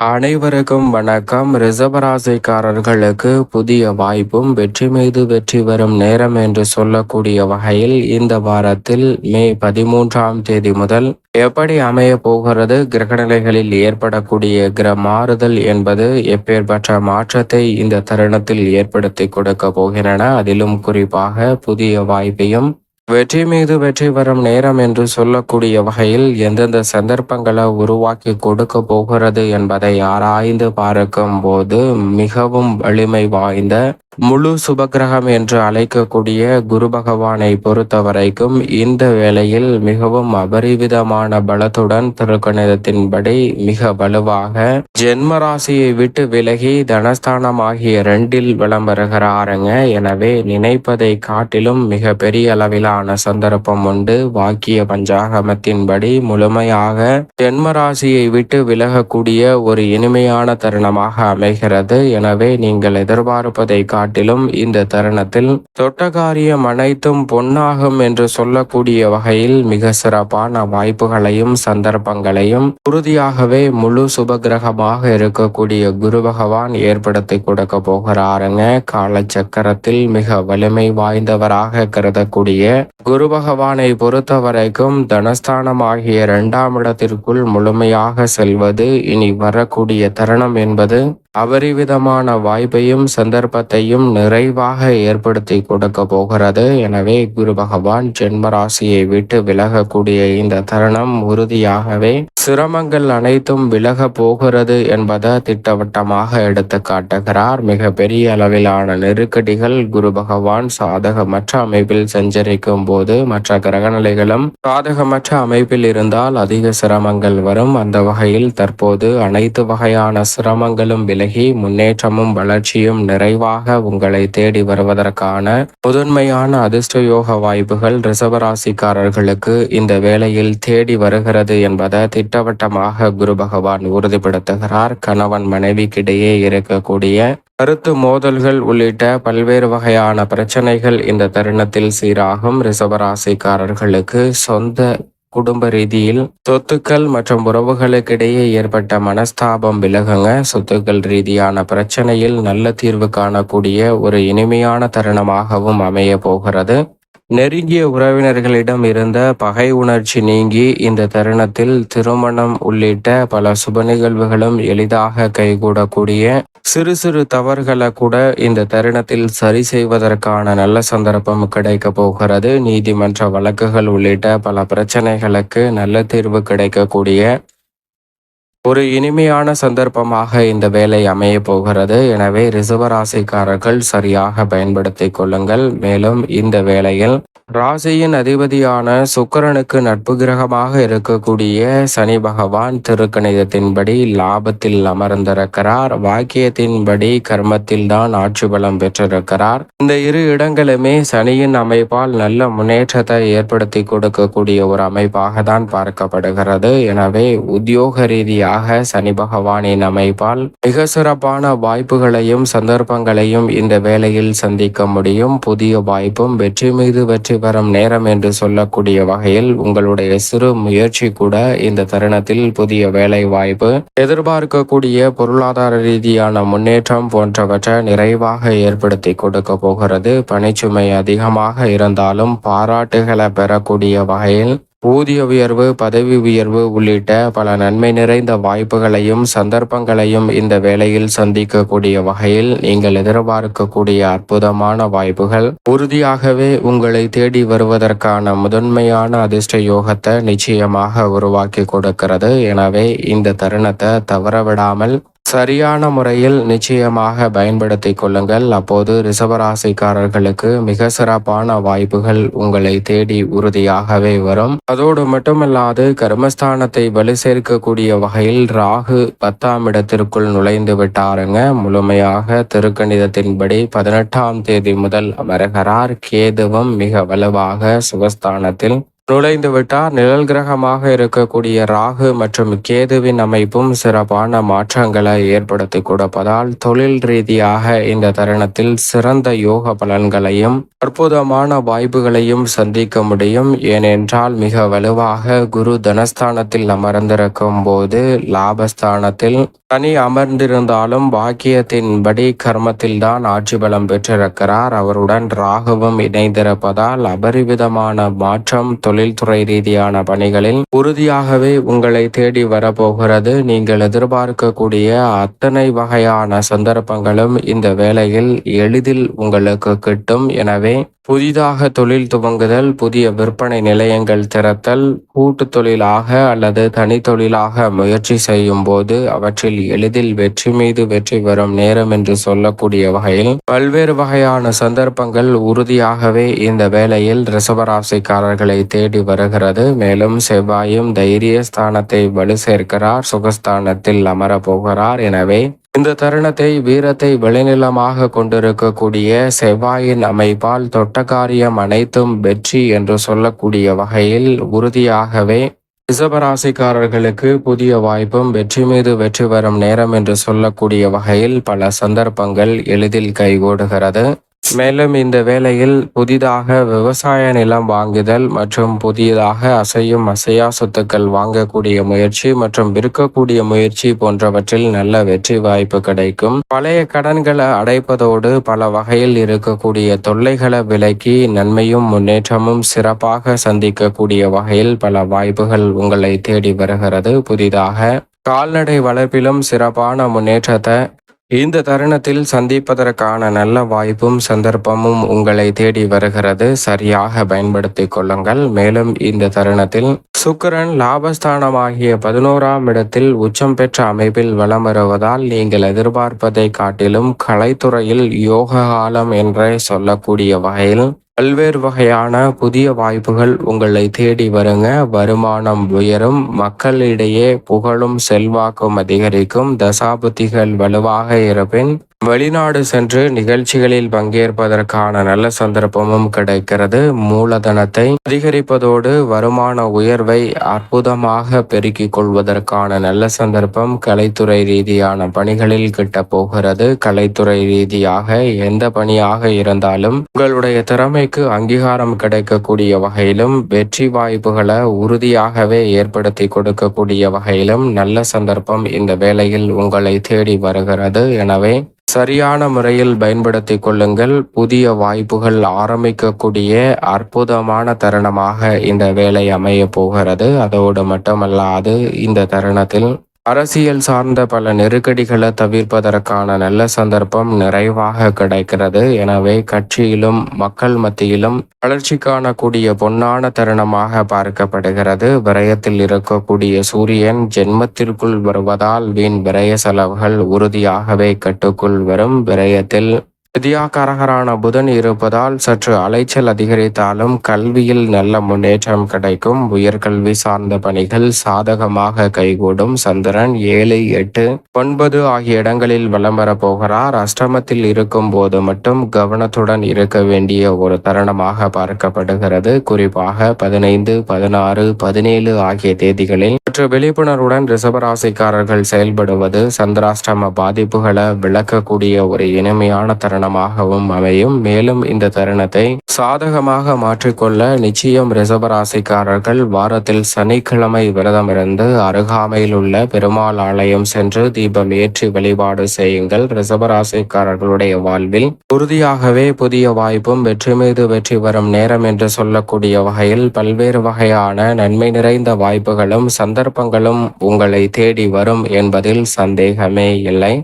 அனைவருக்கும் வணக்கம். ரிசபராசிக்காரர்களுக்கு புதிய வாய்ப்பும் வெற்றி மீது வெற்றி வரும் நேரம் என்று சொல்லக்கூடிய வகையில் இந்த வாரத்தில் மே பதிமூன்றாம் தேதி முதல் எப்படி அமைய போகிறது கிரகநிலைகளில் ஏற்படக்கூடிய கிர மாறுதல் என்பது எப்பேற்பட்ட மாற்றத்தை இந்த தருணத்தில் ஏற்படுத்தி கொடுக்க போகின்றன. அதிலும் குறிப்பாக புதிய வாய்ப்பையும் வெற்றி மீது வெற்றி வரும் நேரம் என்று சொல்லக்கூடிய வகையில் எந்தெந்த சந்தர்ப்பங்களை உருவாக்கி கொடுக்க போகிறது என்பதை ஆராய்ந்து பார்க்கும் போது மிகவும் வலிமை வாய்ந்த முழு சுபகிரகம் என்று அழைக்கக்கூடிய குரு பகவானை பொறுத்த வரைக்கும் இந்த வேளையில் மிகவும் அபரிவிதமான பலத்துடன் திருக்கணிதத்தின்படி மிக வலுவாக ஜென்மராசியை விட்டு விலகி தனஸ்தானம் ஆகிய ரெண்டில் விளம் வருகிறாருங்க எனவே நினைப்பதை காட்டிலும் மிக பெரிய அளவிலான சந்தர்ப்பம் உண்டு. வாக்கிய பஞ்சாகமத்தின்படி முழுமையாக ஜென்மராசியை விட்டு விலகக்கூடிய ஒரு இனிமையான தருணமாக அமைகிறது. எனவே நீங்கள் எதிர்பார்ப்பதை காட்டிலும் காட்டிலும் இந்த தருணத்தில் தொட்ட காரியம் அனைத்தும் பொன்னாகும் என்று சொல்லக்கூடிய வகையில் மிக சிறப்பான வாய்ப்புகளையும் சந்தர்ப்பங்களையும் உறுதியாகவே முழு சுபகிரகமாக இருக்கக்கூடிய குரு பகவான் ஏற்படுத்தி கொடுக்க போகிறாருங்க. கால சக்கரத்தில் மிக வலிமை வாய்ந்தவராக கருதக்கூடிய குரு பகவானை பொறுத்த வரைக்கும் தனஸ்தானம் ஆகிய இரண்டாம் இடத்திற்குள் முழுமையாக செல்வது இனி வரக்கூடிய தருணம் என்பது அபரிவிதமான வாய்ப்பையும் சந்தர்ப்பத்தையும் நிறைவாக ஏற்படுத்தி கொடுக்க போகிறது. எனவே குரு பகவான் ஜென்ம ராசியை விட்டு விலகக்கூடிய இந்த தருணம் உறுதியாகவே சிரமங்கள் அனைத்தும் விலக போகிறது என்பதை திட்டவட்டமாக எடுத்து காட்டுகிறார். மிக பெரிய அளவிலான நெருக்கடிகள் குரு பகவான் சாதகமற்ற அமைப்பில் சஞ்சரிக்கும் போது மற்ற கிரகநிலைகளும் சாதகமற்ற அமைப்பில் இருந்தால் அதிக சிரமங்கள் வரும். அந்த வகையில் தற்போது அனைத்து வகையான சிரமங்களும் விலை விலகி முன்னேற்றமும் வளர்ச்சியும் நிறைவாக உங்களை தேடி வருவதற்கான முதன்மையான அதிர்ஷ்ட யோக வாய்ப்புகள் ரிசவராசிக்காரர்களுக்கு இந்த வேளையில் தேடி வருகிறது என்பதை திட்டவட்டமாக குரு பகவான் உறுதிப்படுத்துகிறார். கணவன் மனைவிக்கிடையே இருக்கக்கூடிய கருத்து மோதல்கள் உள்ளிட்ட பல்வேறு வகையான பிரச்சனைகள் இந்த தருணத்தில் சீராகும். ரிசவராசிக்காரர்களுக்கு சொந்த குடும்ப ரீதியில் சொத்துக்கள் மற்றும் உறவுகளுக்கிடையே ஏற்பட்ட மனஸ்தாபம் விலகுங்க. சொத்துக்கள் ரீதியான பிரச்சனையில் நல்ல தீர்வு காணக்கூடிய ஒரு இனிமையான தருணமாகவும் அமைய போகிறது. நெருங்கிய உறவினர்களிடம் இருந்த பகை உணர்ச்சி நீங்கி இந்த தருணத்தில் திருமணம் உள்ளிட்ட பல சுப நிகழ்வுகளும் எளிதாக கைகூடக்கூடிய சிறு சிறு தவறுகளை கூட இந்த தருணத்தில் சரி செய்வதற்கான நல்ல சந்தர்ப்பம் கிடைக்க போகிறது. நீதிமன்ற வழக்குகள் உள்ளிட்ட பல பிரச்சனைகளுக்கு நல்ல தீர்வு கிடைக்கக்கூடிய ஒரு இனிமையான சந்தர்ப்பமாக இந்த வேலை அமைய போகிறது. எனவே ரிசவராசிக்காரர்கள் சரியாக பயன்படுத்திக் கொள்ளுங்கள். மேலும் இந்த வேளையில் ராசியின் அதிபதியான சுக்கரனுக்கு நட்பு கிரகமாக இருக்கக்கூடிய சனி பகவான் திருக்கணிதத்தின்படி லாபத்தில் அமர்ந்திருக்கிறார். வாக்கியத்தின்படி கர்மத்தில் தான் ஆட்சி பலம் பெற்றிருக்கிறார். இந்த இரு இடங்களுமே சனியின் அமைப்பால் நல்ல முன்னேற்றத்தை ஏற்படுத்தி கொடுக்கக்கூடிய ஒரு அமைப்பாக தான் பார்க்கப்படுகிறது. எனவே உத்தியோக ரீதியாக சனி பகவானின் அமைப்பால் மிக சிறப்பான வாய்ப்புகளையும் சந்தர்ப்பங்களையும் இந்த வேளையில் சந்திக்க முடியும். புதிய வாய்ப்பும் வெற்றி மீது வெற்றி வரும் நேரம் என்று சொல்லக்கூடிய வகையில் உங்களுடைய சிறு முயற்சி கூட இந்த தருணத்தில் புதிய வேலை வாய்ப்பு எதிர்பார்க்கக்கூடிய பொருளாதார ரீதியான முன்னேற்றம் போன்றவற்றை நிறைவாக ஏற்படுத்தி கொடுக்க போகிறது. பணிச்சுமை அதிகமாக இருந்தாலும் பாராட்டுகளை பெறக்கூடிய வகையில் ஊதிய உயர்வு பதவி உயர்வு உள்ளிட்ட பல நன்மை நிறைந்த வாய்ப்புகளையும் சந்தர்ப்பங்களையும் இந்த வேளையில் சந்திக்கக்கூடிய வகையில் நீங்கள் எதிர்பார்க்கக்கூடிய அற்புதமான வாய்ப்புகள். உறுதியாகவே உங்களை தேடி வருவதற்கான முதன்மையான அதிர்ஷ்ட யோகத்தை நிச்சயமாக உருவாக்கி கொடுக்கிறது. எனவே இந்த தருணத்தை தவறவிடாமல் சரியான முறையில் நிச்சயமாக பயன்படுத்தி கொள்ளுங்கள். அப்போது ரிசவராசிக்காரர்களுக்கு மிக சிறப்பான வாய்ப்புகள் உங்களை தேடி உறுதியாகவே வரும். அதோடு மட்டுமல்லாது கர்மஸ்தானத்தை வலு சேர்க்கக்கூடிய வகையில் ராகு பத்தாம் இடத்திற்குள் நுழைந்து விட்டாருங்க. முழுமையாக திருக்கணிதத்தின்படி பதினெட்டாம் தேதி முதல் அமர்கிறார். கேதுவும் மிக வலுவாக சுகஸ்தானத்தில் நுழைந்து விட்டார் நிழல் கிரகமாக இருக்கக்கூடிய ராகு மற்றும் கேதுவின் அமைப்பும் சிறப்பான மாற்றங்களை ஏற்படுத்தி கொடுப்பதால் தொழில் ரீதியாக இந்த தருணத்தில் சிறந்த யோக பலன்களையும் அற்புதமான வாய்ப்புகளையும் சந்திக்க முடியும். ஏனென்றால் மிக வலுவாக குரு தனஸ்தானத்தில் அமர்ந்திருக்கும் போது லாபஸ்தானத்தில் தனி அமர்ந்திருந்தாலும் பாக்கியத்தின்படி கர்மத்தில்தான் ஆட்சி பலம் பெற்றிருக்கிறார். அவருடன் ராகுவும் இணைந்திருப்பதால் அபரிவிதமான மாற்றம் தொழில்துறை ரீதியான பணிகளில் உறுதியாகவே உங்களை தேடி வரப்போகிறது. நீங்கள் எதிர்பார்க்கக்கூடிய அத்தனை வகையான சந்தர்ப்பங்களும் இந்த வேலையில் எளிதில் உங்களுக்கு கிட்டும். எனவே புதிதாக தொழில் துவங்குதல் புதிய விற்பனை நிலையங்கள் திறத்தல் கூட்டு தொழிலாக அல்லது தனித்தொழிலாக முயற்சி செய்யும் போது அவற்றில் எளிதில் வெற்றி மீது வெற்றி பெறும் நேரம் என்று சொல்லக்கூடிய வகையில் பல்வேறு வகையான சந்தர்ப்பங்கள் உறுதியாகவே இந்த வேளையில் ரிசவராசிக்காரர்களை தேடி வருகிறது. மேலும் செவ்வாயும் தைரிய ஸ்தானத்தை வலு சேர்க்கிறார். சுகஸ்தானத்தில் அமர போகிறார் எனவே இந்த தருணத்தை வீரத்தை விளைநிலமாக கொண்டிருக்கக்கூடிய செவ்வாயின் அமைப்பால் தொட்ட காரியம் அனைத்தும் வெற்றி என்று சொல்லக்கூடிய வகையில் உறுதியாகவே ரிசபராசிக்காரர்களுக்கு புதிய வாய்ப்பும் வெற்றி மீது வெற்றி வரும் நேரம் என்று சொல்லக்கூடிய வகையில் பல சந்தர்ப்பங்கள் எளிதில் கைகூடுகிறது. மேலும் இந்த வேளையில் புதிதாக விவசாய நிலம் வாங்குதல் மற்றும் புதியதாக அசையும் அசையா சொத்துக்கள் வாங்கக்கூடிய முயற்சி மற்றும் விற்கக்கூடிய முயற்சி போன்றவற்றில் நல்ல வெற்றி வாய்ப்பு கிடைக்கும். பழைய கடன்களை அடைப்பதோடு பல வகையில் இருக்கக்கூடிய தொல்லைகளை விலக்கி நன்மையும் முன்னேற்றமும் சிறப்பாக சந்திக்கக்கூடிய வகையில் பல வாய்ப்புகள் உங்களை தேடி வருகிறது. புதிதாக கால்நடை வளர்ப்பிலும் சிறப்பான முன்னேற்றத்தை இந்த தருணத்தில் சந்திப்பதற்கான நல்ல வாய்ப்பும் சந்தர்ப்பமும் உங்களை தேடி வருகிறது. சரியாக பயன்படுத்திக் கொள்ளுங்கள். மேலும் இந்த தருணத்தில் சுக்கரன் லாபஸ்தானமாகிய பதினோராம் இடத்தில் உச்சம் பெற்ற அமைப்பில் வலம் வருவதால் நீங்கள் எதிர்பார்ப்பதை காட்டிலும் கலைத்துறையில் யோக காலம் என்றே சொல்லக்கூடிய வகையில் பல்வேறு வகையான புதிய வாய்ப்புகள் உங்களை தேடி வருங்க. வருமானம் உயரும். மக்களிடையே புகழும் செல்வாக்கும் அதிகரிக்கும். தசாபுத்திகள் வலுவாக இருப்பின் வெளிநாடு சென்று நிகழ்ச்சிகளில் பங்கேற்பதற்கான நல்ல சந்தர்ப்பமும் கிடைக்கிறது. மூலதனத்தை அதிகரிப்பதோடு வருமான உயர்வை அற்புதமாக பெருக்கிக் கொள்வதற்கான நல்ல சந்தர்ப்பம் கலைத்துறை ரீதியான பணிகளில் கிட்ட போகிறது. கலைத்துறை ரீதியாக எந்த பணியாக இருந்தாலும் உங்களுடைய திறமை திறமைக்கு அங்கீகாரம் கிடைக்கக்கூடிய வகையிலும் வெற்றி வாய்ப்புகளை உறுதியாகவே ஏற்படுத்தி கொடுக்கக்கூடிய வகையிலும் நல்ல சந்தர்ப்பம் இந்த வேலையில் உங்களை தேடி வருகிறது. எனவே சரியான முறையில் பயன்படுத்தி கொள்ளுங்கள். புதிய வாய்ப்புகள் ஆரம்பிக்கக்கூடிய அற்புதமான தருணமாக இந்த வேலை அமைய போகிறது. அதோடு மட்டுமல்லாது இந்த தருணத்தில் அரசியல் சார்ந்த பல நெருக்கடிகளை தவிர்ப்பதற்கான நல்ல சந்தர்ப்பம் நிறைவாக கிடைக்கிறது. எனவே கட்சியிலும் மக்கள் மத்தியிலும் வளர்ச்சி காணக்கூடிய பொன்னான தருணமாக பார்க்கப்படுகிறது. விரயத்தில் இருக்கக்கூடிய சூரியன் ஜென்மத்திற்குள் வருவதால் வீண் விரய செலவுகள் உறுதியாகவே கட்டுக்குள் வரும். விரயத்தில் வித்யாகாரகரான புதன் இருப்பதால் சற்று அலைச்சல் அதிகரித்தாலும் கல்வியில் நல்ல முன்னேற்றம் கிடைக்கும். உயர்கல்வி சார்ந்த பணிகள் சாதகமாக கைகூடும். சந்திரன் ஏழு எட்டு ஒன்பது ஆகிய இடங்களில் வலம் போகிறார். அஷ்டமத்தில் இருக்கும் போது மட்டும் கவனத்துடன் இருக்க வேண்டிய ஒரு தருணமாக பார்க்கப்படுகிறது. குறிப்பாக பதினைந்து பதினாறு பதினேழு ஆகிய தேதிகளில் மற்ற விழிப்புணர்வுடன் ரிசபராசிக்காரர்கள் செயல்படுவது சந்திராஷ்டம பாதிப்புகளை விளக்கக்கூடிய ஒரு இனிமையான தருணம். தருணமாகவும் அமையும். மேலும் இந்த தருணத்தை சாதகமாக மாற்றிக்கொள்ள நிச்சயம் ரிசபராசிக்காரர்கள் வாரத்தில் சனிக்கிழமை விரதம் இருந்து அருகாமையில் உள்ள பெருமாள் ஆலயம் சென்று தீபம் ஏற்றி வழிபாடு செய்யுங்கள். ரிசபராசிக்காரர்களுடைய வாழ்வில் உறுதியாகவே புதிய வாய்ப்பும் வெற்றி மீது வெற்றி வரும் நேரம் என்று சொல்லக்கூடிய வகையில் பல்வேறு வகையான நன்மை நிறைந்த வாய்ப்புகளும் சந்தர்ப்பங்களும் உங்களை தேடி வரும் என்பதில் சந்தேகமே இல்லை.